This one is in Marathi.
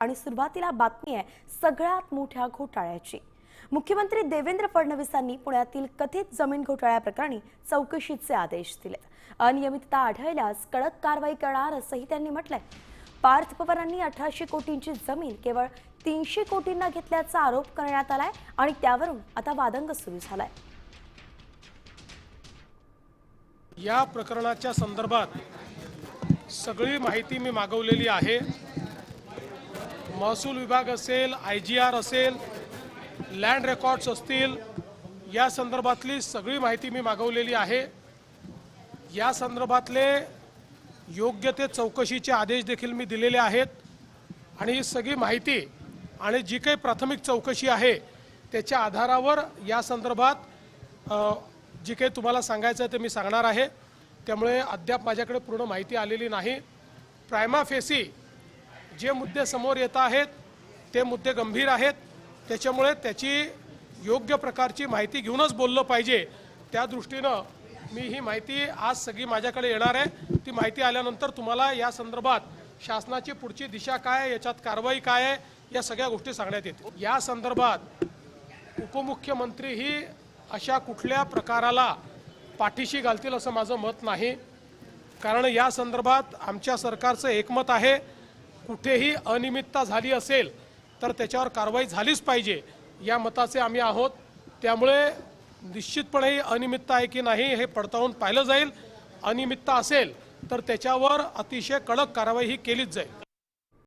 आणि सुरुवातीला बातमी आहे सगळ्यात मोठ्या घोटाळ्याची. मुख्यमंत्री देवेंद्र फडणवीसांनी पुण्यातील कथित जमीन घोटाळ्याप्रकरणी चौकशीचे आदेश दिले अनियमितता आढळल्यास कडक कारवाई करणार असंही त्यांनी म्हटलंय. पार्थ पवारांनी अठराशे कोटींची जमीन केवळ तीनशे कोटींना घेतल्याचा आरोप करण्यात आलाय आणि त्यावरून आता वादंग सुरू झालाय. या प्रकरणाच्या संदर्भात सगळी माहिती मी मागवलेली आहे. महसूल विभाग असेल आय जी आर असेल लँड रेकॉर्ड्स असतील या संदर्भातली सगळी माहिती मी मागवलेली आहे. या संदर्भातले योग्य ते चौकशीचे आदेश देखील मी दिलेले आहेत. आणि ही सगळी माहिती आणि जी काही प्राथमिक चौकशी आहे त्याच्या आधारावर या संदर्भात जी काही तुम्हाला सांगायचं आहे ते मी सांगणार आहे. त्यामुळे अद्याप माझ्याकडे पूर्ण माहिती आलेली नाही. प्रायमा फेसी जे मुद्दे समोर येत आहेत ते मुद्दे गंभीर आहेत. त्याच्यामुळे त्याची योग्य प्रकारची माहिती घेऊनच बोललं पाहिजे. त्या दृष्टीनं मी ही माहिती आज सगळी माझ्याकडे येणार आहे. ती माहिती आल्यानंतर तुम्हाला या संदर्भात शासनाची पुढची दिशा काय आहे, याच्यात कारवाई काय आहे या सगळ्या गोष्टी सांगण्यात येतील. या संदर्भात उपमुख्यमंत्री ही अशा कुठल्या प्रकाराला पाठीशी घालतील असं माझं मत नाही. कारण या संदर्भात आमच्या सरकारचं एकमत आहे. कुठेही अनियमितता झाली असेल तर त्याच्यावर कारवाई झालीच पाहिजे. या मताचे आम्ही आहोत. त्यामुळे निश्चितपणे ही अनियमितता आहे की नाही हे पडताळून पाहिलं जाईल. अनियमितता असेल तर त्याच्यावर अतिशय कडक कारवाई ही केलीच जाईल.